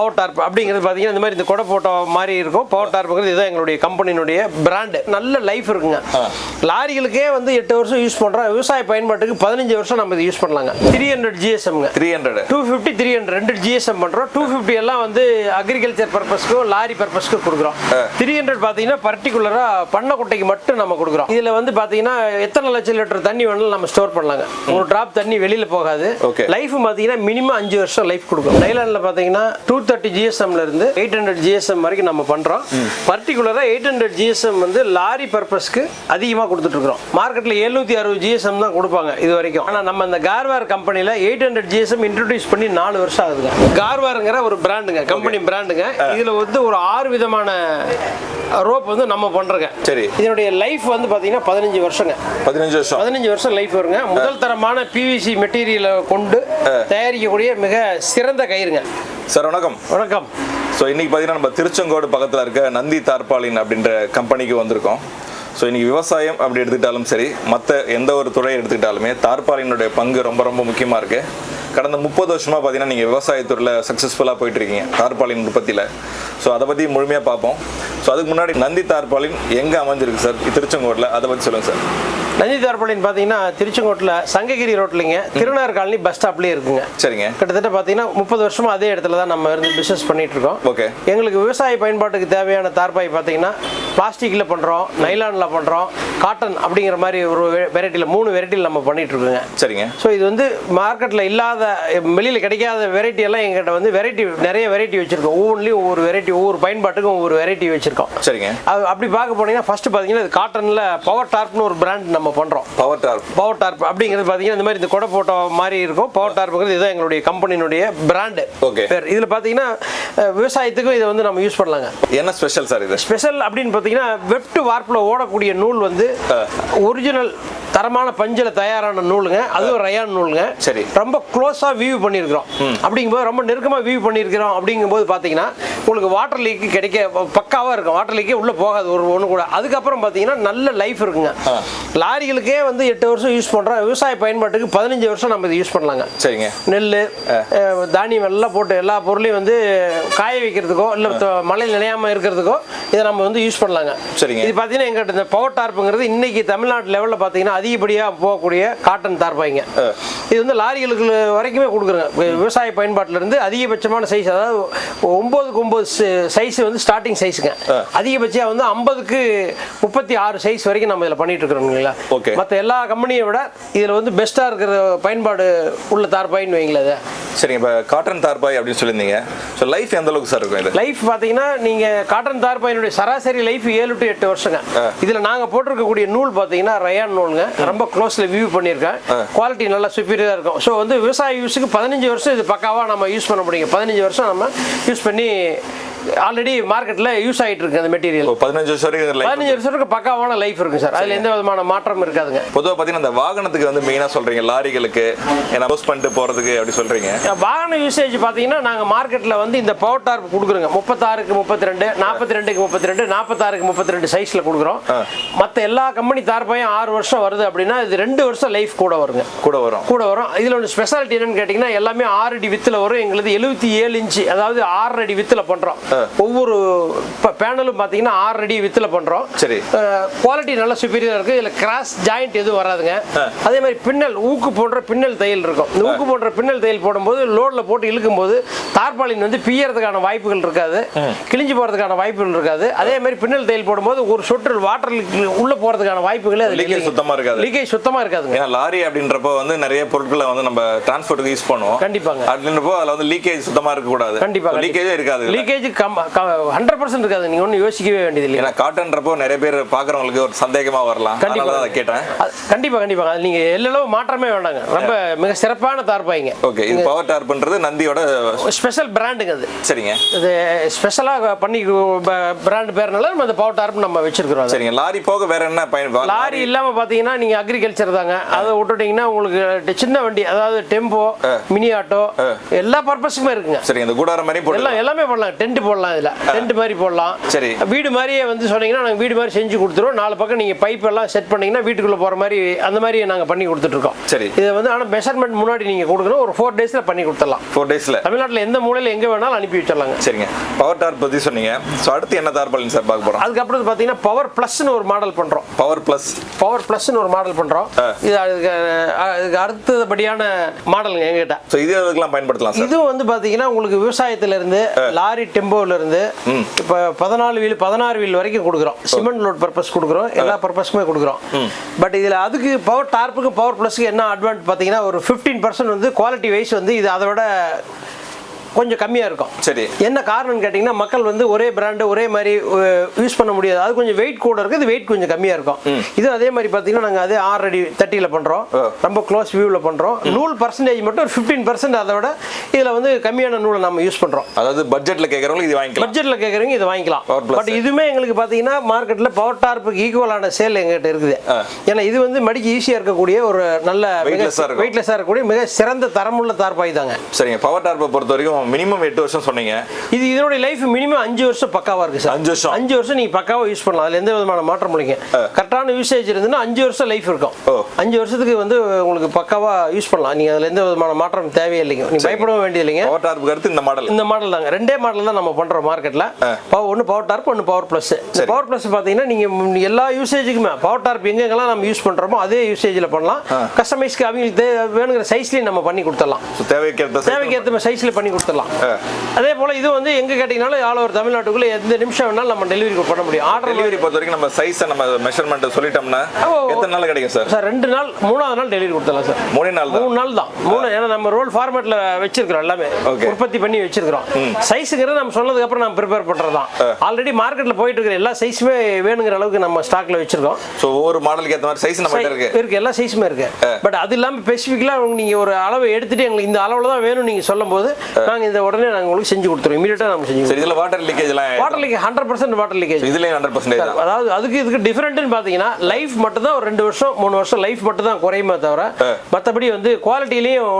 Power tarp அப்படிங்கிறது பார்த்தீங்கன்னா இந்த மாதிரி இந்த கொடை போட்டோ மாதிரி இருக்கும். பவர் டார்ப்புங்கிறது இதுதான் எங்களுடைய கம்பெனியினுடைய பிராண்டு நல்ல லைஃப் இருக்குங்க. லாரிகளுக்கே வந்து எட்டு வருஷம் யூஸ் பண்ணுறோம் விவசாய பயன்பாட்டுக்கு பதினஞ்சு வருஷம் நம்ம இது யூஸ் பண்ணலாங்க. Three hundred ஜிஎஸ்எம்ங்க three hundred two fifty three hundred ரெண்டு ஜிஎஸ்எம் பண்ணுறோம் டூ ஃபிஃப்டி எல்லாம் வந்து அக்ரிகல்ச்சர் பர்பஸ்க்கும் லாரி பர்பஸ்க்கும் கொடுக்குறோம். த்ரீ ஹண்ட்ரட் பார்த்தீங்கன்னா பர்டிகுலராக பண்ணை குட்டைக்கு மட்டும் நம்ம கொடுக்குறோம். இதில் வந்து பார்த்தீங்கன்னா எத்தனை லட்சம் லிட்டர் தண்ணி வேணாலும் நம்ம ஸ்டோர் பண்ணலாங்க. ஒரு டிராப் தண்ணி வெளியில் போகாது. லைஃப் பார்த்தீங்கன்னா மினிமம் அஞ்சு வருஷம் லைஃப் கொடுக்கும். நைலாண்டில் பார்த்தீங்கன்னா டூ தேர்ட்டி ஜிஎஸ்எம்ல இருந்து எயிட் ஹண்ட்ரட் ஜிஎஸ்எம் வரைக்கும் நம்ம பண்ணுறோம் பர்டிகுலராக எயிட் ஹண்ட்ரட் ஜிஎஸ்எம் வந்து லாரி பர்பஸ்க்கு அதிகமாக கொடுத்துட்ருக்குறோம் மார்க்கெட்டில் எழுநூற்றி அறுபது ஜிஎஸ்எம் தான் கொடுப்பாங்க இது வரைக்கும். ஆனால் நம்ம இந்த கார்வார் கம்பெனியில் எயிட் ஹண்ட்ரட் ஜிஎஸ்எம் இன்ட்ரடியூஸ் பண்ணி நாலு வருஷம் ஆகுதுங்க. கார்வாருங்கிற ஒரு பிராண்டுங்க கம்பெனி பிராண்டுங்க இதில் வந்து ஒரு ஆறு விதமான ரோப் வந்து நம்ம பண்ணுறோங்க சரி. இதனுடைய லைஃப் வந்து பார்த்தீங்கன்னா பதினஞ்சு வருஷங்க. பதினஞ்சு வருஷம். பதினஞ்சு வருஷம் லைஃப் வருங்க. முதல் தரமான பிவிசி மெட்டீரியலை கொண்டு தயாரிக்கக்கூடிய மிக சிறந்த கயிறுங்க. சார் வணக்கம். வணக்கம். ஸோ இன்னைக்கு பார்த்தீங்கன்னா நம்ம திருச்செங்கோடு பக்கத்தில் இருக்க நந்தி தார்பாலின் அப்படின்ற கம்பெனிக்கு வந்திருக்கோம். ஸோ இன்னைக்கு விவசாயம் அப்படி எடுத்துக்கிட்டாலும் சரி மற்ற எந்த ஒரு துறையை எடுத்துக்கிட்டாலுமே தார்பாலினுடைய பங்கு ரொம்ப ரொம்ப முக்கியமாக இருக்கு. கடந்த முப்பது வருஷமாக பார்த்தீங்கன்னா நீங்கள் விவசாயத்துறையில் சக்ஸஸ்ஃபுல்லாக போயிட்டுருக்கீங்க. தார்பாலின் உற்பத்தியில். ஸோ அதை பற்றி முழுமையாக பார்ப்போம். ஸோ அதுக்கு முன்னாடி நந்தி தார்பாலின் எங்கே அமைஞ்சிருக்கு சார் திருச்செங்கோட்டில் அதை பற்றி சொல்லுங்கள் சார் நந்தி தார்பாலின்னு பார்த்தீங்கன்னா திருச்செங்கோட்டில் சங்ககிரி ரோட்லிங்க. திருநகர் காலனி பஸ் ஸ்டாப்லேயே இருக்குங்க. சரிங்க. கிட்டத்தட்ட பார்த்தீங்கன்னா முப்பது வருஷமா அதே இடத்துல தான் நம்ம இருந்து பிஸ்னஸ் பண்ணிட்டு இருக்கோம் ஓகே. எங்களுக்கு விவசாய பயன்பாட்டுக்கு தேவையான தார்பாய் பார்த்தீங்கன்னா பிளாஸ்டிக்கில் பண்ணுறோம் நைலானில் பண்ணுறோம் காட்டன் அப்படிங்கிற மாதிரி ஒரு வெரைட்டியில் மூணு வெரைட்டியில் நம்ம பண்ணிட்டு இருக்கோங்க சரிங்க. ஸோ இது வந்து மார்க்கெட்டில் இல்லாத வெளியில் கிடைக்காத வெரைட்டி எல்லாம் எங்கிட்ட வந்து வெரைட்டி நிறைய வெரைட்டி வச்சுருக்கோம். ஒவ்வொன்றிலையும் ஒவ்வொரு வெரைட்டி ஒவ்வொரு பயன்பாட்டுக்கும் ஒவ்வொரு வெரைட்டி வச்சுருக்கோம். சரிங்க. அப்படி பார்க்க போனீங்கன்னா ஃபர்ஸ்ட் பார்த்தீங்கன்னா இது காட்டனில் பவர் டார்ப்னு ஒரு பிராண்ட் நம்ம பண்ணுறோம் பவர் டார்ப் பவர் டார்ப் அப்படிங்கிறது பார்த்தீங்கன்னா இந்த மாதிரி இந்த கொடை போட்டோ மாதிரி இருக்கும். பவர் டார்ப்புங்கிறது இதுதான் எங்களுடைய கம்பெனியினுடைய பிராண்டு Okay. பேர். இதில் பார்த்தீங்கன்னா விவசாயத்துக்கும் இதை வந்து நம்ம யூஸ் பண்ணலாங்க. என்ன ஸ்பெஷல் சார் இது? ஸ்பெஷல் அப்படின்னு பார்த்தீங்கன்னா வெப் டு வார்ப்பில் ஓடக்கூடிய நூல் வந்து ஒரிஜினல் தரமான பஞ்சில் தயாரான நூலுங்க. அதுவும் ரயான் நூலுங்க. சரி. ரொம்ப க்ளோஸாக வியூ பண்ணியிருக்கிறோம். அப்படிங்கும்போது ரொம்ப நெருக்கமாக வியூ பண்ணியிருக்கிறோம் அப்படிங்கும்போது பார்த்தீங்கன்னா உங்களுக்கு வாட்டர் லீக்கு கிடைக்க பக்காவாக இருக்கும். வாட்டர் லீக்கே உள்ளே போகாது ஒரு ஒன்று கூட. அதுக்கப்புறம் பார்த்தீங்கன்னா நல்ல லைஃப் இருக்குங்க. லாரிகளுக்கே வந்து எட்டு வருஷம் யூஸ் பண்ணுறோம் விவசாய பயன்பாட்டுக்கு பதினஞ்சு வருஷம் நம்ம இதை யூஸ் பண்ணலாங்க. சரிங்க. நெல் தானியம் எல்லாம் போட்டு எல்லா பொருளையும் வந்து காய வைக்கிறதுக்கோ இல்லை மழையில் நினையாம இருக்கிறதுக்கோ இதை நம்ம வந்து யூஸ் பண்ணலாங்க. சரிங்க. இது பார்த்தீங்கன்னா எங்கிட்ட இந்த பவர் டார்ப்புங்கிறது இன்னைக்கு தமிழ்நாட்டு லெவலில் பார்த்தீங்கன்னா அதிகப்படியாக போகக்கூடிய காட்டன் தார்பாய்ங்க இது வந்து லாரிகளுக்கு வரைக்குமே கொடுக்குறோங்க. விவசாய பயன்பாட்டுல இருந்து அதிகபட்சமான சைஸ் அதாவது ஒம்போதுக்கு ஒம்பது சைஸ் வந்து ஸ்டார்டிங் சைஸுங்க அதிகபட்சம் வந்து ஐம்பதுக்கு முப்பத்தி ஆறு சைஸ் வரைக்கும் நம்ம இதில் பண்ணிட்டு இருக்கிறோம் இல்லைங்களா? Okay. மற்ற எல்லா கம்பெனியை விட இதில் வந்து பெஸ்ட்டாக இருக்கிற பயன்பாடு உள்ள தார்பாயின்னு வைங்களேன் அதை சரிங்க இப்போ காட்டன் தார்பாய் அப்படின்னு சொல்லியிருந்தீங்க. ஸோ லைஃப் எந்த அளவுக்கு சார் இருக்கும் இது? லைஃப் பார்த்தீங்கன்னா நீங்கள் காட்டன் தார்பாயினுடைய சராசரி லைஃப் ஏழு டு எட்டு வருஷங்க. இதில் நாங்கள் போட்டிருக்கக்கூடிய நூல் பார்த்தீங்கன்னா ரயான் நூலுங்க. ரொம்ப க்ளோஸில் வியூ பண்ணியிருக்கேன். குவாலிட்டி நல்லா சுப்பீரியராக இருக்கும். ஸோ வந்து விவசாய யூஸுக்கு பதினஞ்சு வருஷம் இது பக்காவாக நம்ம யூஸ் பண்ண முடியுங்க பதினஞ்சு வருஷம் நம்ம யூஸ் பண்ணி ஆல்ரெடி மார்க்கெட்டில் யூஸ் ஆகிட்டு இருக்கு அந்த மெட்டீரியல் பதினஞ்சு வருஷம் பதினஞ்சு வருஷத்துக்கு பக்காவான லைஃப் இருக்கு சார் அதில் எந்த விதமான மாற்றமும் இருக்காதுங்க. பொதுவாக பார்த்தீங்கன்னா இந்த வாகனத்துக்கு வந்து மெயினாக சொல்கிறீங்க லாரிகளுக்கு ஏன்னா போஸ்ட் பண்ணிட்டு போகிறதுக்கு அப்படி சொல்கிறீங்க வாகன யூசேஜ் பார்த்தீங்கன்னா நாங்கள் மார்க்கெட்டில் வந்து இந்த பவர் டார்ப் கொடுக்குறோங்க. முப்பத்தாறுக்கு முப்பத்தி ரெண்டு நாற்பத்தி ரெண்டுக்கு முப்பத்தி ரெண்டு நாற்பத்தாறுக்கு முப்பத்தி ரெண்டு சைஸில் கொடுக்குறோம் மற்ற எல்லா கம்பெனி தார்பாயும் ஆறு வருஷம் வருது அப்படின்னா இது ரெண்டு வருஷம் லைஃப் கூட வருங்க. கூட வரும். கூட வரும். இதில் ஒன்று ஸ்பெஷாலிட்டி என்னன்னு கேட்டிங்கன்னா எல்லாமே ஆறு அடி வித்தில் வரும். எங்களுது எழுபத்தி ஏழு இன்ச்சு அதாவது ஆறு அடி வித்தில் பண்ணுறோம் ஒவ்வொரு பேனலும் பார்த்தீங்கன்னா ஆறு அடி வித்தில் பண்ணுறோம் சரி. குவாலிட்டி நல்ல சுப்பீரியராக இருக்குது இதில் கிராஸ் ஜாயிண்ட் எதுவும் வராதுங்க. அதே மாதிரி பின்னல் ஊக்கு போன்ற பின்னல் தையல் இருக்கும். இந்த ஊக்கு போன்ற பின்னல் தையல் போடும்போது லோடில் போட்டு இழுக்கும்போது தார்பாலின் வந்து பியறதுக்கான வாய்ப்புகள் இருக்காது. கிழிஞ்சு போகிறதுக்கான வாய்ப்புகள் இருக்காது. அதே மாதிரி பின்னல் தையல் போடும்போது ஒரு சொட்டு வாட்டர் உள்ளே போகிறதுக்கான வாய்ப்புகளே அது Leakage சுத்தமா இருக்காது. லீக்கேஜ் சுத்தமாக இருக்காதுங்க. ஏன்னா லாரி அப்படின்றப்போ வந்து நிறைய பொருட்களை வந்து நம்ம டிரான்ஸ்போர்ட்டுக்கு யூஸ் பண்ணுவோம். கண்டிப்பாங்க. அப்படின்றப்போ அதில் வந்து லீக்கேஜ் சுத்தமாக இருக்கக்கூடாது. கண்டிப்பா லீக்கேஜே இருக்காது. லீக்கேஜ் கம் ஹண்ட்ரட் பர்சன்ட் இருக்காது நீங்கள் ஒன்றும் யோசிக்கவே வேண்டியது இல்லை ஏன்னா காட்டன்றப்போ நிறைய பேர் பார்க்குறவங்களுக்கு ஒரு சந்தேகமாக வரலாம். கண்டிப்பா. அதனால தான் அதை கேட்டேன். அது- கண்டிப்பா கண்டிப்பா. அது நீங்க எல்லளவு மாற்றமே வேண்டாங்க. ரொம்ப மிக சிறப்பான தார்பாய்ங்க ஓகே இது பவர் டார்ப்ன்றது நந்தியோட ஸ்பெஷல் பிராண்டுங்க அது. சரிங்க. இது ஸ்பெஷலாக பண்ணி பிராண்ட் பேர்னால நம்ம அந்த பவர் டார்ப் நம்ம வச்சிருக்கிறோம். சரிங்க. லாரி போக வேற என்ன பயன் லாரி இல்லாம பாத்தீங்கன்னா நீங்க அக்ரிகல்ச்சர் தாங்க. அதை விட்டுட்டீங்கன்னா உங்களுக்கு சின்ன வண்டி அதாவது டெம்போ மினி ஆட்டோ எல்லா பர்பஸுக்குமே இருக்குங்க. சரிங்க இந்த கூடார மாதிரி போட்டு எல்லாம் எல்லாமே பண்ணலாம் டென்ட் போடலாம் இதுல. டென்ட் மாதிரி போடலாம். சரி. வீடு மாதிரியே வந்து சொன்னீங்கன்னா நாங்கள் வீடு மாதிரி செஞ்சு கொடுத்துருவோம். நாலு பக்கம் நீங்கள் பைப் எல்லாம் செட் பண்ணீங்கன்னா வீட்டுக்குள்ளே போகிற மாதிரி அந்த மாதிரி நாங்கள் பண்ணி கொடுத்துட்ருக்கோம். சரி. இதை வந்து ஆனால் மெஷர்மெண்ட் முன்னாடி நீங்கள் கொடுக்கணும். ஒரு ஃபோர் டேஸில் பண்ணி கொடுத்துடலாம். ஃபோர் டேஸ்ல தமிழ்நாட்டில் எந்த மூலையில் எங்கே வேணாலும் அனுப்பி வச்சிடலாங்க. சரிங்க. பவர் டார் பத்தி சொன்னீங்க. ஸோ அடுத்து என்ன தார்பாலின் சார் பார்க்க போறோம். அதுக்கப்புறம் பார்த்தீங்கன்னா பவர் ப்ளஸ்னு ஒரு மாடல் பண்ணுறோம் பவர் பிளஸ் பவர் ப்ளஸ்னு ஒரு மாடல் பண்ணுறோம் இது அதுக்கு அதுக்கு அடுத்தபடியான மாடலுங்க எங்ககிட்ட. ஸோ இது எதுக்கெல்லாம் பயன்படுத்தலாம் இதுவும் வந்து பாத்தீங்கன்னா உங்களுக்கு விவசாயத்துல இருந்து லாரி டெம்போல இருந்து இப்ப பதினாலு வீல் பதினாறு வீல் வரைக்கும் கொடுக்குறோம். சிமெண்ட் லோட் பர்பஸ் கொடுக்குறோம். எல்லா பர்பஸ்க்குமே கொடுக்குறோம். பட் இதுல அதுக்கு பவர் டார்ப்புக்கு பவர் பிளஸ்க்கு என்ன அட்வான்ட் பாத்தீங்கன்னா ஒரு 15% பர்சன்ட் வந்து குவாலிட்டி வைஸ் வந்து இது அதை விட கொஞ்சம் கம்மியா இருக்கும். சரி. என்ன காரணம்னு கேட்டிங்கன்னா மக்கள் வந்து ஒரே பிராண்டு ஒரே மாதிரி யூஸ் பண்ண முடியாது. அது கொஞ்சம் வெயிட் கூட இருக்குது வெயிட் கொஞ்சம் கம்மியாக இருக்கும். இது அதே மாதிரி பார்த்தீங்கன்னா நாங்கள் அதே ஆறு அடி தட்டியில் பண்ணுறோம். ரொம்ப க்ளோஸ் வியூவில் பண்ணுறோம் நூல் பர்சன்டேஜ் மட்டும் ஒரு ஃபிஃப்டீன் பர்சன்ட் அதை விட இதில் வந்து கம்மியான நூலை நம்ம யூஸ் பண்ணுறோம் அதாவது பட்ஜெட்ல கேட்கறவங்க இது வாங்கிக்கலாம். பட்ஜெட்டில் கேட்குறவங்க இதை வாங்கிக்கலாம். பட் இதுவுமே எங்களுக்கு பார்த்தீங்கன்னா மார்க்கெட்டில் பவர் டார்ப்புக்கு ஈக்குவலான சேல் எங்ககிட்ட இருக்குது. ஏன்னா இது வந்து மடிக்கு ஈஸியாக இருக்கக்கூடிய ஒரு நல்ல. வெயிட்லெஸ்ஸாக இருக்கக்கூடிய மிக சிறந்த தரமுள்ள தார்பாய் தாங்க சரிங்க. பவர் டார்ப்பை பொறுத்த வரைக்கும் மினிமம் எட்டு வருஷம் சொன்னீங்க. இது இதனுடைய லைஃப் மினிமம் அஞ்சு வருஷம் பக்காவா இருக்கு சார். அஞ்சு வருஷம். அஞ்சு வருஷம் நீங்க பக்காவா யூஸ் பண்ணலாம். அதுல எந்த விதமான மாற்றம் இல்லைங்க. கரெக்டான யூசேஜ் இருந்துன்னா அஞ்சு வருஷம் லைஃப் இருக்கும். அஞ்சு வருஷத்துக்கு வந்து உங்களுக்கு பக்காவா யூஸ் பண்ணலாம். நீங்க அதுல எந்த விதமான மாற்றம் தேவையில்லைங்க நீங்க பயப்படவும் வேண்டியது இல்லைங்க. பவர் டார்ப்புக்கு அடுத்து இந்த மாடல் இந்த மாடல் தாங்க. ரெண்டே மாடல் தான் நம்ம பண்றோம் மார்க்கெட்ல ஒன்னு பவர் டார்ப் ஒன்னு பவர் பிளஸ் இந்த பவர் பிளஸ் பாத்தீங்கன்னா நீங்க எல்லா யூசேஜுக்குமே பவர் டார்ப் எங்கெங்கெல்லாம் நம்ம யூஸ் பண்றோமோ அதே யூசேஜ்ல பண்ணலாம். கஸ்டமைஸ்க்கு அவங்களுக்கு வேணுங்கிற சைஸ்லயும் நம்ம பண்ணி கொடுத்துடலாம். தேவைக்கேற்ற size- தேவைக்கு ஏற்ற சைஸ்ல பண்ணி கொடுத்துடலாம். அதே போல இது வந்து எங்க கேட்டீங்கனாலும் ஆல் ஓவர் தமிழ்நாட்டுக்குள்ள எந்த நிமிஷம் வேணாலும் நம்ம டெலிவரி பண்ண முடியும். ஆர்டர் டெலிவரி பொறுத்த வரைக்கும் நம்ம சைஸை நம்ம மெஷர்மெண்ட் சொல்லிட்டோம்னா. எத்தனை நாள் கிடைக்கும் சார்? சார் ரெண்டு நாள் மூணாவது நாள் டெலிவரி கொடுத்துடலாம் சார். மூணே நாள் தான்? மூணு நாள் தான். மூணு ஏன்னா நம்ம ரோல் ஃபார்மேட்ல வச்சிருக்கிறோம் எல்லாமே. உற்பத்தி பண்ணி வச்சிருக்கிறோம். சைஸுங்கிறது நம்ம சொன்னதுக்கு அப்புறம் நம்ம ப்ரிப்பேர் பண்றது தான் ஆல்ரெடி மார்க்கெட்ல போயிட்டு இருக்கிற எல்லா சைஸுமே வேணுங்கிற அளவுக்கு நம்ம ஸ்டாக்ல வச்சிருக்கோம். ஸோ ஒவ்வொரு மாடலுக்கு ஏற்ற மாதிரி சைஸ் நம்ம இருக்கு. இருக்கு எல்லா சைஸுமே இருக்கு. பட் அது இல்லாம ஸ்பெசிஃபிக்கலா நீங்க ஒரு அளவு எடுத்துட்டு எங்களுக்கு இந்த அளவுல தான் வேணும் நீங்க சொல்லும் போது நாங்க இந்த உடனே நாங்க உங்களுக்கு செஞ்சு கொடுத்துருவோம். இமீடியட்டா நம்ம செஞ்சு சரி இதுல வாட்டர் லீக்கேஜ் எல்லாம் water leakage hundred percent water leakage இதுலயும் ஹண்ட்ரட் பர்சன்டேஜ் தான் அதாவது அதுக்கு இதுக்கு டிஃபரெண்ட்னு பார்த்தீங்கன்னா லைஃப் மட்டும் தான் ஒரு ரெண்டு வருஷம் மூணு வருஷம் லைஃப் மட்டும் தான் குறையுமே தவிர மற்றபடி வந்து குவாலிட்டிலையும்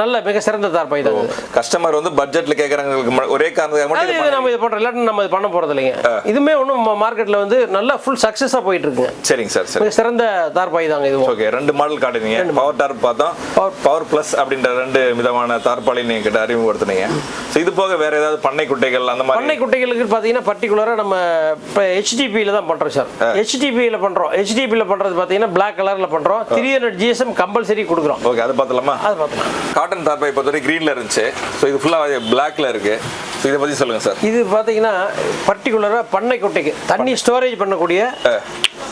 நல்ல மிக சிறந்த தார்பாய் தான் இது. கஸ்டமர் வந்து பட்ஜெட்ல கேட்கறவங்களுக்கு ம- ஒரே இது இது நம்ம இது பண்ணுறோம் இல்லாட்டி நம்ம இது பண்ண போகிறது இல்லைங்க. இதுவுமே ஒன்றும் மார்க்கெட்டில் வந்து நல்லா ஃபுல் சக்ஸஸாக போயிட்டு இருக்குங்க. சரிங்க சார் சரி. மிக சிறந்த தார்பாய் தாங்க இதுவும். ஓகே ரெண்டு மாடல் காட்டுனீங்க. பவர் டார்ப் பார்த்தோம். பவர் பிளஸ் அப்படின்ற ரெண்டு விதமான தார்பாலி நீங்க கிட்ட அறிமுகப்படுத்துனீங்க. ஸோ இது போக வேற ஏதாவது பண்ணை குட்டைகள் அந்த மாதிரி? பண்ணை குட்டைகளுக்கு பார்த்தீங்கன்னா பர்டிகுலராக நம்ம இப்போ ஹெச்டிபியில் தான் பண்ணுறோம் சார். ஹெச்டிபியில் பண்ணுறோம் ஹெச்டிபியில் பண்ணுறது பார்த்தீங்கன்னா பிளாக் கலரில் பண்ணுறோம் த்ரீ ஹண்ட்ரட் ஜிஎஸ்எம் கம்பல்சரி கொடுக்குறோம். ஓகே அது பார்த்தலாமா அது பார்த்துக்கலாம் காட்டன் தார்பாய் பொறுத்தவரை கிரீன்ல இருந்துச்சு. ஸோ இது ஃபுல்லாக பிளாக்ல இருக்கு. ஸோ இதை பத்தி சொல்லுங்க சார். இது பார்த்தீங்கன்னா பர்டிகுலராக பண்ணை குட்டைக்கு தண்ணி ஸ்டோரேஜ் பண்ணக்கூடிய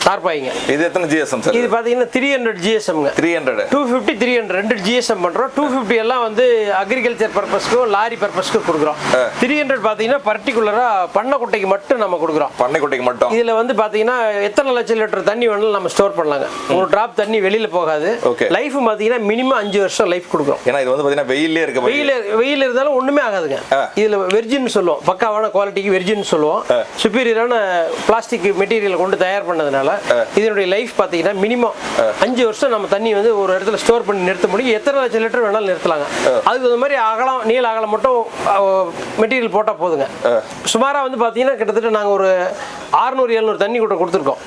தார்பாய்ங்க. இது எத்தனை ஜிஎஸ்எம் சார்? இது பார்த்தீங்கன்னா three hundred ஜிஎஸ்எம்ங்க three hundred two fifty three hundred ரெண்டு ஜிஎஸ்எம் பண்ணுறோம் டூ ஃபிஃப்டி எல்லாம் வந்து அக்ரிகல்ச்சர் பர்பஸ்க்கும் லாரி பர்பஸ்க்கும் கொடுக்குறோம். த்ரீ ஹண்ட்ரட் பார்த்தீங்கன்னா பர்டிகுலராக பண்ணை குட்டைக்கு மட்டும் நம்ம கொடுக்குறோம். பண்ணை குட்டைக்கு மட்டும். இதில் வந்து பார்த்தீங்கன்னா எத்தனை லட்சம் லிட்டர் தண்ணி வேணாலும் நம்ம ஸ்டோர் பண்ணலாங்க. ஒரு டிராப் தண்ணி வெளியில் போகாது. Okay. லைஃப் பார்த்தீங்கன்னா மினிமம் அஞ்சு வருஷம் லைஃப் கொடுக்குறோம். ஏன்னா இது வந்து பார்த்தீங்கன்னா வெயிலே இருக்க. வெயில் வெயில் இருந்தாலும் ஒண்ணுமே ஆகாதுங்க. இதுல வெர்ஜின் சொல்லுவோம். பக்காவான குவாலிட்டிக்கு வெர்ஜின் சொல்லுவோம். சுப்பீரியரான பிளாஸ்டிக் மெட்டீரியல் கொண்டு தயார் பண்ணதுனால இதனுடைய லைஃப் பார்த்தீங்கன்னா மினிமம் அஞ்சு வருஷம் நம்ம தண்ணி வந்து ஒரு இடத்துல ஸ்டோர் பண்ணி நிறுத்த முடியும். எத்தனை லட்சம் லிட்டர் வேணாலும் நிறுத்தலாங்க. அதுக்கு இந்த மாதிரி அகலம் நீள அகலம் மட்டும் மெட்டீரியல் போட்டால் போதுங்க. சுமாராக வந்து பார்த்தீங்கன்னா கிட்டத்தட்ட நாங்கள் ஒரு ஆறுநூறு எழுநூறு தண்ணி கூட கொடுத்துருக்கோம்.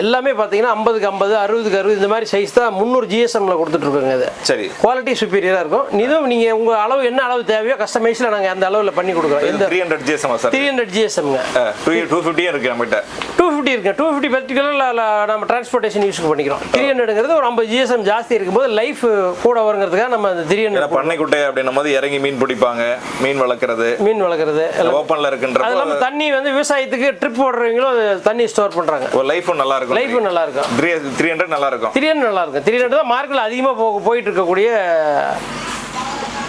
எல்லாமே பார்த்தீங்கன்னா ஐம்பதுக்கு ஐம்பது அறுபதுக்கு அறுபது இந்த மாதிரி சைஸ் தான் முந்நூறு ஜிஎஸ்எம்ல கொடுத்துட்ருக்கோங்க இது. சரி. குவாலிட்டி சுப்பீரியராக இருக்கும். இதுவும் நீங்கள் உங்கள் அளவு என்ன அளவு தேவையோ கஸ்டமைஸில் நாங்கள் அந்த அளவில் பண்ணி கொடுக்குறோம். எந்த three hundred GSM sir? Three hundred ஜிஎஸ்எம்ங்க two two ஃபிஃப்டியும் இருக்கு நம்மகிட்ட. டூ ஃபிஃப்டி இருக்கு. டூ ஃபிஃப்டி பர்டிகுலரில் நம்ம டிரான்ஸ்போர்ட்டேஷன் யூஸ்க்கு பண்ணிக்கிறோம். த்ரீ ஹண்ட்ரடுங்கிறது ஒரு ஐம்பது ஜிஎஸ்எம் ஜாஸ்தி இருக்கும்போது லைஃப் கூட வருங்கிறதுக்காக நம்ம அந்த த்ரீ ஹண்ட்ரட் பண்ணை குட்டை அப்படின்னும் போது இறங்கி மீன் பிடிப்பாங்க. மீன் வளர்க்குறது மீன் வளர்க்குறது ஓப்பன்ல இருக்குன்ற அது இல்லாமல் தண்ணி வந்து விவசாயத்துக்கு ட்ரிப் போடுறவங்களும் தண்ணி ஸ்டோர் பண்ணுறாங்க ஒரு லைஃபும் நல்லா இருக்கும். லைஃபும் நல்லா இருக்கும். த்ரீ த்ரீ ஹண்ட்ரட் நல்லா இருக்கும். த்ரீ ஹண்ட்ரட் நல்லா இருக்கும். த்ரீ ஹண்ட்ரட் தான் மார்க்கெட்டில் அதிகமாக போக போயிட்டு இருக்கக்கூடிய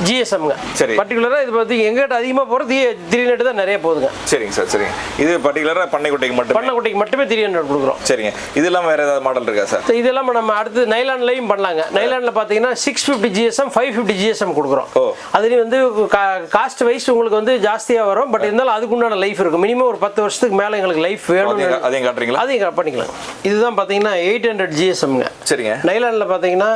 ஜிஎஸ்எம்ங்க சரி. பர்டிகுலராக இது பார்த்து எங்கிட்ட அதிகமாக போகிறது த்ரீ ஹண்ட்ரட் தான் நிறைய போகுதுங்க. சரிங்க சார் சரிங்க. இது பர்டிகுலராக பண்ணை குட்டைக்கு மட்டும்? பண்ணை குட்டிக்கு மட்டுமே த்ரீ ஹண்ட்ரட் கொடுக்குறோம். சரிங்க. இது இல்லாமல் வேற ஏதாவது மாடல் இருக்கா சார்? இது இல்லாமல் நம்ம அடுத்து நைலான்லையும் பண்ணலாங்க. நைலானில் பார்த்தீங்கன்னா six fifty GSM five fifty GSM கொடுக்குறோம். அதுலேயும் வந்து காஸ்ட் வைஸ் உங்களுக்கு வந்து ஜாஸ்தியாக வரும். பட் இருந்தாலும் அதுக்குண்டான லைஃப் இருக்கும். மினிமம் ஒரு பத்து வருஷத்துக்கு மேலே எங்களுக்கு லைஃப் வேணும்னு அதையும் அதையும் காட்டுறீங்களா? அதையும் பண்ணிக்கலாம். இதுதான் பார்த்தீங்கன்னா எயிட் ஹண்ட்ரட் ஜிஎஸ்எம்ங்க சரிங்க. நைலானில் பார்த்தீங்கன்னா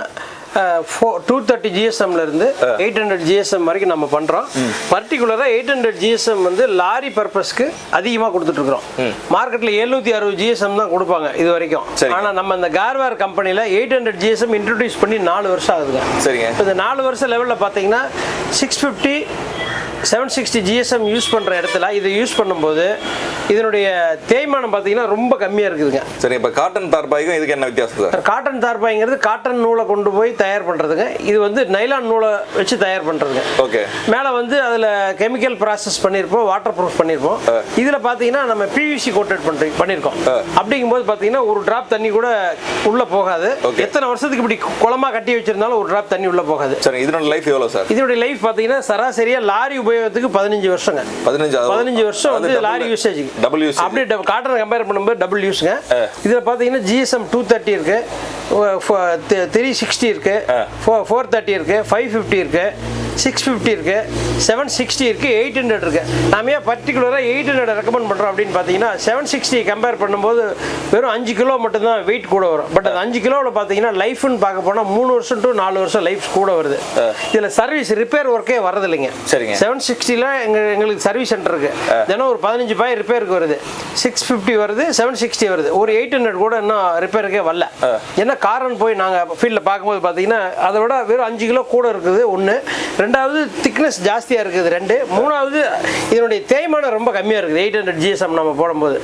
டூ தேர்ட்டி ஜிஎஸ்எம்ல இருந்து எயிட் ஹண்ட்ரட் ஜிஎஸ்எம் வரைக்கும் நம்ம பண்றோம். பர்டிகுலரா எயிட் ஹண்ட்ரட் ஜிஎஸ்எம் வந்து லாரி பர்பஸ்க்கு அதிகமா கொடுத்துட்டு இருக்கிறோம் மார்க்கெட்ல எழுநூத்தி அறுபது ஜிஎஸ்எம் தான் கொடுப்பாங்க இது வரைக்கும். சரி. ஆனா நம்ம இந்த கார்வார் கம்பெனில எயிட் ஹண்ட்ரட் ஜிஎஸ்எம் இன்ட்ரடியூஸ் பண்ணி நாலு வருஷம் ஆகுதுங்க. சரிங்க. இப்போ இந்த நாலு வருஷம் லெவலில் பார்த்தீங்கன்னா six fifty seven sixty GSM use பண்ணுற இடத்துல இதை யூஸ் பண்ணும்போது இதனுடைய தேய்மானம் பார்த்தீங்கன்னா ரொம்ப கம்மியாக இருக்குதுங்க. சரி இப்போ காட்டன் தார்பாய்க்கும் இதுக்கு என்ன வித்தியாசம் சார்? காட்டன் தார்பாய்ங்கிறது காட்டன் நூலை கொண்டு போய் தயார் பண்ணுறதுங்க இது வந்து நைலான் நூலை வச்சு தயார் பண்ணுறதுங்க ஓகே. மேலே வந்து அதில் கெமிக்கல் ப்ராசஸ் பண்ணியிருப்போம் வாட்டர் ப்ரூஃப் பண்ணியிருப்போம் இதில் பார்த்தீங்கன்னா நம்ம பிவிசி கோட்டட் பண்ணி பண்ணியிருக்கோம் அப்படிங்கும்போது பார்த்தீங்கன்னா ஒரு டிராப் தண்ணி கூட உள்ளே போகாது. எத்தனை வருஷத்துக்கு இப்படி குளமா கட்டி வச்சிருந்தாலும் ஒரு டிராப் தண்ணி உள்ளே போகாது. சரி இதனோட லைஃப் எவ்வளோ சார்? இதனுடைய லைஃப் பார்த்தீங்கன்னா சராசரியா லாரி உபயோகத்துக்கு பதினஞ்சு வருஷங்க. பதினஞ்சு பதினஞ்சு வருஷம் வந்து லாரி யூசேஜ் டபுள் யூஸ் அப்படியே காட்டன் கம்பேர் பண்ணும்போது டபுள் யூஸ்ங்க இதில் பார்த்தீங்கன்னா ஜிஎஸ்எம் டூ தேர்ட்டி இருக்கு. த்ரீ சிக்ஸ்டி இருக்கு. ஃபோர் தேர்ட்டி இருக்கு. ஃபைவ் ஃபிஃப்டி இருக்கு. சிக்ஸ் ஃபிஃப்டி இருக்கு செவன் சிக்ஸ்டி இருக்கு எயிட் ஹண்ட்ரட் இருக்கு. நாம ஏன் பர்டிகுலராக எயிட் ஹண்ட்ரட் ரெக்கமெண்ட் பண்ணுறோம் அப்படின்னு பார்த்தீங்கன்னா செவன் சிக்ஸ்டி கம்பேர் பண்ணும்போது வெறும் அஞ்சு கிலோ மட்டும்தான் வெயிட் கூட வரும். பட் அந்த அஞ்சு கிலோவில் பார்த்தீங்கன்னா லைஃப்னு பார்க்க போனால் மூணு வருஷம் டு நாலு வருஷம் லைஃப் கூட வருது. இதில் சர்வீஸ் ரிப்பேர் ஒர்க்கே வரது இல்லைங்க சரிங்க. செவன் சிக்ஸ்டியில் எங்க எங்களுக்கு சர்வீஸ் சென்டர் இருக்கு. தினம் ஒரு பதினஞ்சு பாய் ரிப்பேருக்கு வருது. சிக்ஸ் ஃபிஃப்டி வருது செவன் சிக்ஸ்டி வருது. ஒரு எயிட் ஹண்ட்ரட் கூட இன்னும் ரிப்பேருக்கே வரல. ஏன்னா காரன் போய் நாங்கள் ஃபீல்டில் பார்க்கும்போது பார்த்தீங்கன்னா அதை விட வெறும் அஞ்சு கிலோ கூட இருக்குது ஒன்று ரெண்டாவது திக்னஸ் ஜாஸ்தியாக இருக்குது ரெண்டு. மூணாவது இதனுடைய தேய்மானம் ரொம்ப கம்மியாக இருக்குது. எயிட் ஹண்ட்ரட் ஜிஎஸ்எம் நம்ம போடும்போது.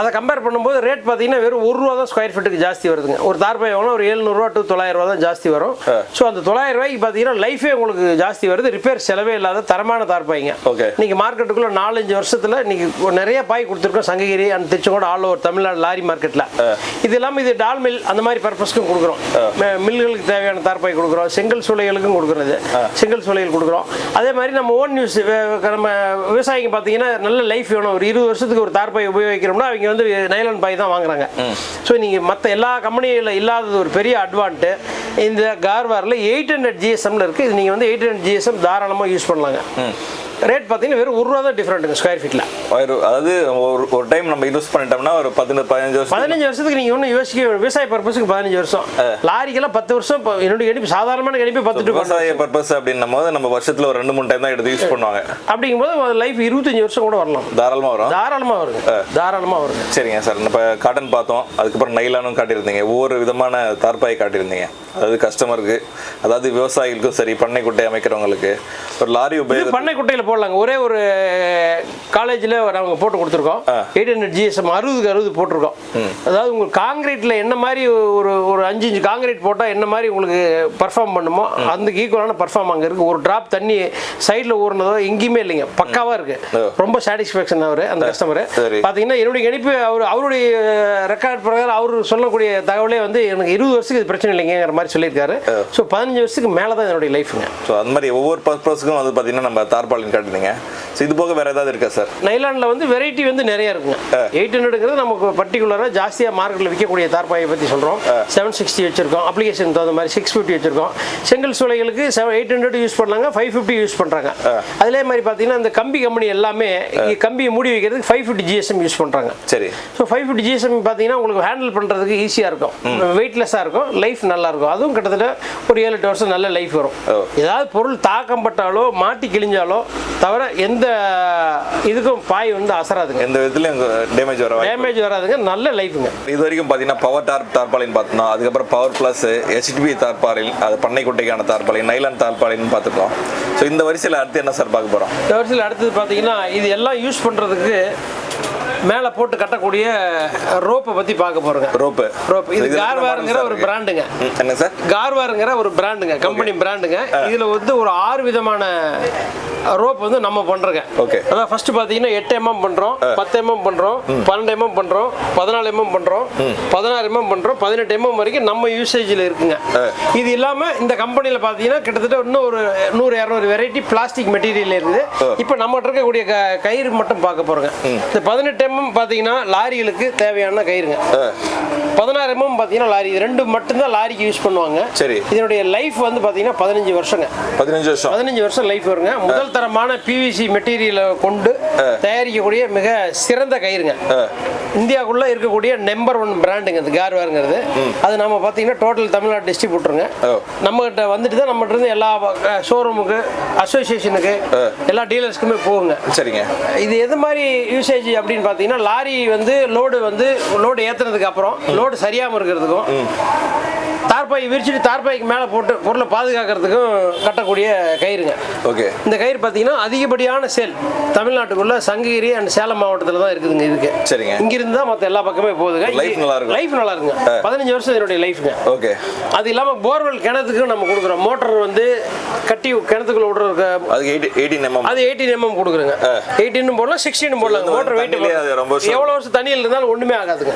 அதை கம்பேர் பண்ணும்போது ரேட் பார்த்தீங்கன்னா வெறும் ஒரு ரூபா தான் ஸ்கொயர் ஃபீட்டுக்கு ஜாஸ்தி வருதுங்க. ஒரு தார்பாய் வாங்கினா ஒரு எழுநூறுவா டு தொள்ளாயிரம் தான் ஜாஸ்தி வரும். ஸோ அந்த தொள்ளாயிரம் ரூபாய்க்கு பார்த்தீங்கன்னா லைஃபே உங்களுக்கு ஜாஸ்தி வருது. ரிப்பேர் செலவே இல்லாத தரமான தார்பாய்ங்க. Okay. இன்னைக்கு மார்க்கெட்டுக்குள்ள நாலஞ்சு வருஷத்துல இன்னைக்கு நிறைய பாய் கொடுத்துருக்கோம். Sankagiri and Tiruchengode all over Tamil Nadu lorry மார்க்கெட்ல இது இல்லாமல் இது டால் மில் அந்த மாதிரி பர்பஸ்க்கும் கொடுக்குறோம். மில்களுக்கு தேவையான தார்பாய் கொடுக்குறோம். செங்கல் சூளைகளுக்கும் கொடுக்குறது. செங்கல் சூளைகள் கொடுக்குறோம். அதே மாதிரி நம்ம ஓன் நியூஸ் நம்ம விவசாயிங்க பார்த்தீங்கன்னா நல்ல லைஃப் வேணும். ஒரு இருபது வருஷத்துக்கு ஒரு தார்பாய் உபயோகிக்கிறோம்னா அவங்க வந்து நைலான் பாய் தான் வாங்குறாங்க. ஸோ நீங்கள் மற்ற எல்லா கம்பெனியில் இல்லாதது ஒரு பெரிய அட்வான்ட்டு இந்த கார்வாரில் எயிட் ஹண்ட்ரட் ஜிஎஸ்எம்ல இருக்குது இது நீங்கள் வந்து எயிட் ஹண்ட்ரட் ஜிஎஸ்எம் தாராளமாக யூஸ் பண்ணலாங்க. ரேட் பார்த்தீங்கன்னா வெறும் ஒரு ரூபா தான் டிஃப்ரெண்ட்டுங்க ஸ்கொயர் ஃபீட்டில் அதாவது ஒரு ஒரு டைம் நம்ம யூஸ் பண்ணிட்டோம்னா ஒரு பதினஞ்சு பதினஞ்சு வருஷம் பதினஞ்சு வருஷத்துக்கு நீங்கள் ஒன்றும் யோசிக்க. விவசாய பர்பஸுக்கு பதினஞ்சு வருஷம். லாரிக்கெல்லாம் பத்து வருஷம் இப்போ என்னுடைய கணிப்பு சாதாரணமான கணிப்பு பத்து. விவசாய பர்பஸ் அப்படின்னும் போது நம்ம வருஷத்துல ஒரு ரெண்டு மூணு டைம் தான் எடுத்து யூஸ் பண்ணுவாங்க. அப்படிங்கும்போது லைஃப் இருபத்தஞ்சு வருஷம் கூட வரலாம். தாராளமா வரும். தாராளமாக வருங்க தாராளமாக வருங்க சரிங்க சார். இப்போ காட்டன் பார்த்தோம். அதுக்கப்புறம் நைலானும் காட்டியிருந்தீங்க. ஒவ்வொரு விதமான தார்பாய் காட்டியிருந்தீங்க. அதாவது கஸ்டமருக்கு அதாவது விவசாயிகளுக்கும் சரி பண்ணை குட்டை அமைக்கிறவங்களுக்கு ஒரு லாரி உபயோகம் பண்ணை குட்டையில் போடலாங்க. ஒரே ஒரு காலேஜில் நாங்கள் போட்டு கொடுத்துருக்கோம். எயிட் ஹண்ட்ரட் ஜிஎஸ்எம் அறுபதுக்கு அறுபது போட்டிருக்கோம். அதாவது உங்களுக்கு காங்கிரீட்டில் என்ன மாதிரி ஒரு ஒரு அஞ்சு இன்ச்சு காங்கிரீட் போட்டால் என்ன மாதிரி உங்களுக்கு பர்ஃபார்ம் பண்ணுமோ அந்த ஈக்குவலான பர்ஃபார்ம் அங்கே இருக்குது ஒரு டிராப் தண்ணி சைடில் ஊறினதோ எங்கேயுமே இல்லைங்க. பக்காவாக இருக்குது ரொம்ப சாட்டிஸ்ஃபேக்ஷன் அவர் அந்த கஸ்டமர். பார்த்தீங்கன்னா என்னுடைய கணிப்பு அவர் அவருடைய ரெக்கார்ட் பிரகாரம் அவர் சொல்லக்கூடிய தகவலே வந்து எனக்கு இருபது வருஷத்துக்கு இது பிரச்சனை இல்லைங்கிற மாதிரி சொல்லியிருக்காரு. ஸோ பதினஞ்சு வருஷத்துக்கு மேலே தான் என்னுடைய லைஃபுங்க ஸோ அந்த மாதிரி ஒவ்வொரு பர்பஸ்க்கும் வந்து பார்த்தீங்கன்னா நம்ம தார்பாலின் காட்டுனீங்க. ஸோ இது போக வேற ஏதாவது இருக்கா சார் நைலானில் வந்து வெரைட்டி வந்து நிறைய இருக்குங்க. எயிட் ஹண்ட்ரடுங்கிறது நமக்கு பர்டிகுலராக ஜாஸ்தியாக மார்க்கெட்டில் விற்கக்கூடிய தார்பாயை பற்றி சொல்கிறோம் செவன் சிக்ஸ்டி வச்சிருக்கோம். அப்ளிகேஷன் தகுந்த மாதிரி சிக்ஸ் ஃபிஃப்டி வச்சிருக்கோம். செங்கல் சூளைகளுக்கு செவன் எயிட் ஹண்ட்ரட் யூஸ் பண்ணாங்க ஃபைவ் ஃபிஃப்டி யூஸ் பண்ணுறாங்க அதே மாதிரி பார்த்தீங்கன்னா இந்த கம்பி கம்பெனி எல்லாமே கம்பியை மூடி வைக்கிறதுக்கு ஃபைவ் ஃபிஃப்டி ஜிஎஸ்எம் யூஸ் பண்ணுறாங்க சரி. ஸோ ஃபைவ் ஃபிஃப்டி ஜிஎஸ்எம் பார்த்தீங்கன்னா உங்களுக்கு ஹேண்டில் பண்ணுறதுக்கு ஈஸியாக இருக்கும். வெயிட்லெஸ்ஸாக இருக்கும். லைஃப் நல்லா இருக்கும். அதுவும் கிட்டத்தட்ட ஒரு ஏழு எட்டு வருஷம் நல்ல லைஃப் வரும். ஏதாவது பொருள் தாக்கம் பட்டாலோ மாட்டி கிழிஞ்சாலோ தவிர எந்த இதுக்கும் பாய் வந்து அசராதுங்க. எந்த விதத்துலையும் டேமேஜ் வர டேமேஜ் வராதுங்க. நல்ல லைஃபுங்க இது வரைக்கும் பார்த்தீங்கன்னா பவர் டார் தார்பாலின் பார்த்தோம் அதுக்கப்புறம் பவர் ப்ளஸ் ஹெச்டிபி தார்பாலின் அது பண்ணை குட்டைக்கான தார்பாலின் நைலான் தார்பாலின் பார்த்துட்டோம் ஸோ இந்த வரிசையில் அடுத்து என்ன சார் பார்க்க போகிறோம் இந்த வருஷத்தில் அடுத்தது பார்த்தீங்கன்னா இது எல்லாம் யூஸ் பண்ணுறதுக்கு மேலே போட்டு கட்டக்கூடிய ரோப்பை பற்றி பார்க்க போகிறோங்க ரோப்பு ரோப் இது கார்வாருங்கிற ஒரு பிராண்டுங்க என்ன சார் கார்வாருங்கிற ஒரு பிராண்டுங்க கம்பெனி பிராண்டுங்க இதுல வந்து ஒரு ஆறு விதமான ரோப் வந்து நம்ம பண்றோங்க. Okay. அதான் ஃபர்ஸ்ட் பாத்தீங்கன்னா எட்டு எம்எம் பண்றோம் பத்து எம்எம் பண்றோம் பன்னெண்டு எம்எம் பண்றோம் பதினாலு எம்எம் பண்றோம் பதினாறு எம்எம் பண்றோம் பதினெட்டு எம்எம் வரைக்கும் நம்ம யூசேஜில் இருக்குங்க. இது இல்லாம இந்த கம்பெனியில் பாத்தீங்கன்னா கிட்டத்தட்ட இன்னும் ஒரு நூறு இரநூறு வெரைட்டி பிளாஸ்டிக் மெட்டீரியல் இருக்குது. இப்போ நம்ம இருக்கக்கூடிய கயிறு மட்டும் பார்க்க போறோங்க. இந்த பதினெட்டு எம்எம் பாத்தீங்கன்னா லாரிகளுக்கு தேவையான கயிறுங்க. பதினாறு எம்எம் பார்த்தீங்கன்னா லாரி இது ரெண்டு மட்டும்தான் லாரிக்கு யூஸ் பண்ணுவாங்க. சரி. இதனுடைய லைஃப் வந்து பார்த்தீங்கன்னா பதினஞ்சு வருஷங்க. பதினஞ்சு வருஷம். பதினஞ்சு வருஷம் லைஃப் வருங்க. முதல் உயர்தரமான பிவிசி மெட்டீரியலை கொண்டு தயாரிக்கக்கூடிய மிக சிறந்த கயிறுங்க. இந்தியாவுக்குள்ள இருக்கக்கூடிய நம்பர் ஒன் பிராண்டுங்க இது கார்வேருங்கிறது அது நம்ம பார்த்தீங்கன்னா டோட்டல் தமிழ்நாடு டிஸ்ட்ரிபியூட்டருங்க. நம்மகிட்ட வந்துட்டு தான் நம்மகிட்ட இருந்து எல்லா ஷோரூமுக்கு அசோசியேஷனுக்கு எல்லா டீலர்ஸ்க்குமே போகுங்க. சரிங்க. இது எது மாதிரி யூசேஜ் அப்படின்னு பார்த்தீங்கன்னா லாரி வந்து லோடு வந்து லோடு ஏற்றுனதுக்கு அப்புறம் லோடு சரியாமல் இருக்கிறதுக்கும் தார்பாய் விரிச்சிட்டு தார்பாய்க்கு மேலே போட்டு பொருளை பாதுகாக்கிறதுக்கும் கட்டக்கூடிய கயிறுங்க. ஓகே. இந்த கயிறு பார்த்தீங்கன்னா அதிகப்படியான சேல். தமிழ்நாட்டுக்குள்ள சங்ககிரி அண்ட் சேலம் மாவட்டத்தில் தான் இருக்குதுங்க இதுக்கு. சரிங்க. இங்கிருந்து தான் மற்ற எல்லா பக்கமே போகுதுங்க. Life நல்லா இருக்கும். லைஃப் நல்லா இருக்குங்க பதினஞ்சு வருஷம் இதனுடைய லைஃப்ங்க ஓகே. அது இல்லாமல் போர்வெல் கிணத்துக்கு நம்ம கொடுக்குறோம். மோட்டர் வந்து கட்டி கிணத்துக்குள்ள விடுற எயிட்டி எயிட்டீன் எம்எம் அது எயிட்டீன் எம்எம் கொடுக்குறங்க. எயிட்டீன் போடலாம் சிக்ஸ்டீன் போடலாம். மோட்டர் வெயிட் அது எவ்வளோ வருஷம் தண்ணியில் இருந்தாலும் ஒன்றுமே ஆகாதுங்க.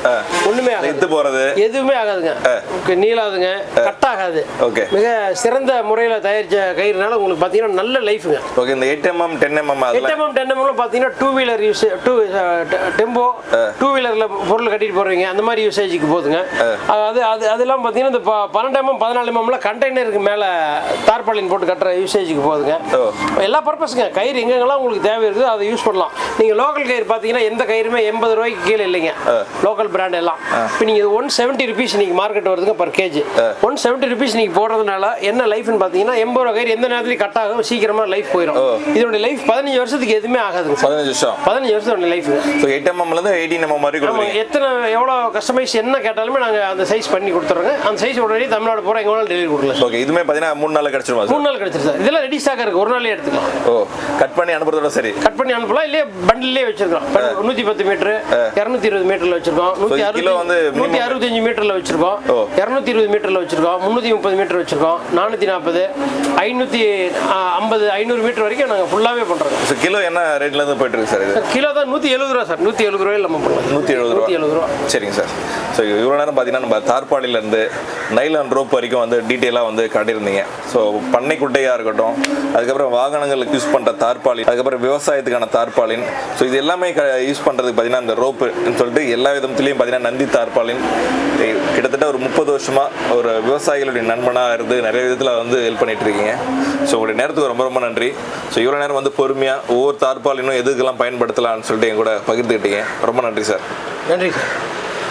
ஒன்றுமே ஆகாது. இத்து போறது. எதுவுமே ஆகாதுங்க. உங்களுக்கு நீளாதுங்க கட் ஆகாது. ஓகே. மிக சிறந்த முறையில் தயாரித்த கயிறுனால உங்களுக்கு பார்த்தீங்கன்னா நல்ல லைஃபுங்க ஓகே இந்த எயிட் எம்எம் டென் எம்எம் அதெல்லாம் எம்எம் டென் எம்எம் பார்த்தீங்கன்னா two wheeler use two tempo two வீலரில் பொருள் கட்டிட்டு போகிறீங்க அந்த மாதிரி யூசேஜுக்கு போகுதுங்க அது அது அதெல்லாம் பார்த்தீங்கன்னா இந்த பன்னெண்டு எம்எம் பதினாலு எம்எம்ல கண்டெய்னருக்கு மேலே தார்பாலின் போட்டு கட்டுற யூசேஜுக்கு போகுதுங்க. எல்லா பர்பஸுங்க கயிறு எங்கெங்கெல்லாம் உங்களுக்கு தேவை இருக்குது அதை யூஸ் பண்ணலாம். நீங்கள் லோக்கல் கயிறு பார்த்தீங்கன்னா எந்த கயிறுமே எண்பது ரூபாய்க்கு கீழே இல்லைங்க. லோக்கல் பிராண்ட் எல்லாம். இப்போ நீங்கள் ஒன் செவன்ட்டி ருபீஸ் நீங்கள் மார்க்கெட் வருதுங்க per kg one seventy rupees நீங்கள் போடுறதுனால என்ன லைஃப்னு பார்த்தீங்கன்னா எண்பது ரூபா கயிறு எந்த நேரத்துலையும் கட் ஆகும் சீக்கிரமாக லைஃப் போயிடும் இதனுடைய லைஃப் பதினஞ்சு வருஷத்துக்கு எதுவுமே சார். பதினஞ்சு வருஷம். பதினஞ்சு வருஷம் லைஃப் ஸோ எயிட் எம்எம்லேருந்து எயிட்டீன் எம்எம் நம்ம கொடுக்குறீங்க. எத்தனை எவ்வளோ கஸ்டமைஸ் என்ன கேட்டாலுமே நாங்கள் அந்த சைஸ் பண்ணி கொடுத்துறோங்க. அந்த சைஸ் உடனே தமிழ்நாடு பூரா எங்கே டெலிவரி கொடுக்கலாம் ஓகே இதுமே பார்த்தீங்கன்னா மூணு நாளில் கிடச்சிருமா சார்? மூணு நாள் கிடைச்சிரு சார். இதெல்லாம் ரெடி ஸ்டாக் இருக்கு. ஒரு நாளே எடுத்துக்கலாம். ஓ கட் பண்ணி அனுப்புறதோட சரி. கட் பண்ணி அனுப்பலாம் இல்லையே பண்டிலே வச்சிருக்கோம் நூற்றி பத்து மீட்டர் இரநூத்தி இருபது மீட்டரில் வச்சிருக்கோம். நூற்றி அறுபது வந்து நூற்றி அறுபத்தஞ்சு மீட்டரில் வச்சிருக்கோம். இரநூத்தி இருபது மீட்டரில் வச்சிருக்கோம். முந்நூற்றி முப்பது மீட்டர் வச்சிருக்கோம். நானூற்றி நாற்பது ஐநூற்றி ஐம்பது ஐநூறு மீட்டர் வரைக்கும் நாங்கள் ஃபுல்லாகவே பண்ணுறோம் கிலோ என்ன ரேட்லேருந்து போயிட்டு இருக்கு சார் இது? கிலோ தான் நூற்றி எழுபது ரூபா சார். நூற்றி எழுபது ரூபாயில் நம்ம பண்ணலாம் நூற்றி எழுபது ரூபா. எழுபது ரூபா. சரிங்க சார். ஸோ இவ்வளோ நேரம் பார்த்தீங்கன்னா நம்ம தார்பாடியிலேருந்து நைலான் ரோப் வரைக்கும் வந்து டீட்டெயிலாக வந்து காட்டியிருந்தீங்க. ஸோ பண்ணை குட்டையாக இருக்கட்டும் அதுக்கப்புறம் வாகனங்களுக்கு யூஸ் பண்ணுற தார்பாலின் அதுக்கப்புறம் விவசாயத்துக்கான தார்பாலின். ஸோ இது எல்லாமே யூஸ் பண்ணுறதுக்கு பார்த்தீங்கன்னா இந்த ரோப்புன்னு சொல்லிட்டு எல்லா விதத்துலேயும் பார்த்தீங்கன்னா நந்தி தார்பாலின் கிட்டத்தட்ட ஒரு முப்பது வருஷமாக ஒரு விவசாயிகளுடைய நண்பனாக இருந்து நிறைய விதத்தில் வந்து ஹெல்ப் பண்ணிட்டு இருக்கீங்க. ஸோ உங்களுடைய நேரத்துக்கு ரொம்ப ரொம்ப நன்றி. ஸோ இவ்வளோ நேரம் வந்து பொறுமையாக ஒவ்வொரு தார்பாலினும் எதுக்கெல்லாம் பயன்படுத்தலாம்னு சொல்லிட்டு என் கூட பகிர்ந்துக்கிட்டீங்க ரொம்ப நன்றி சார் நன்றி சார்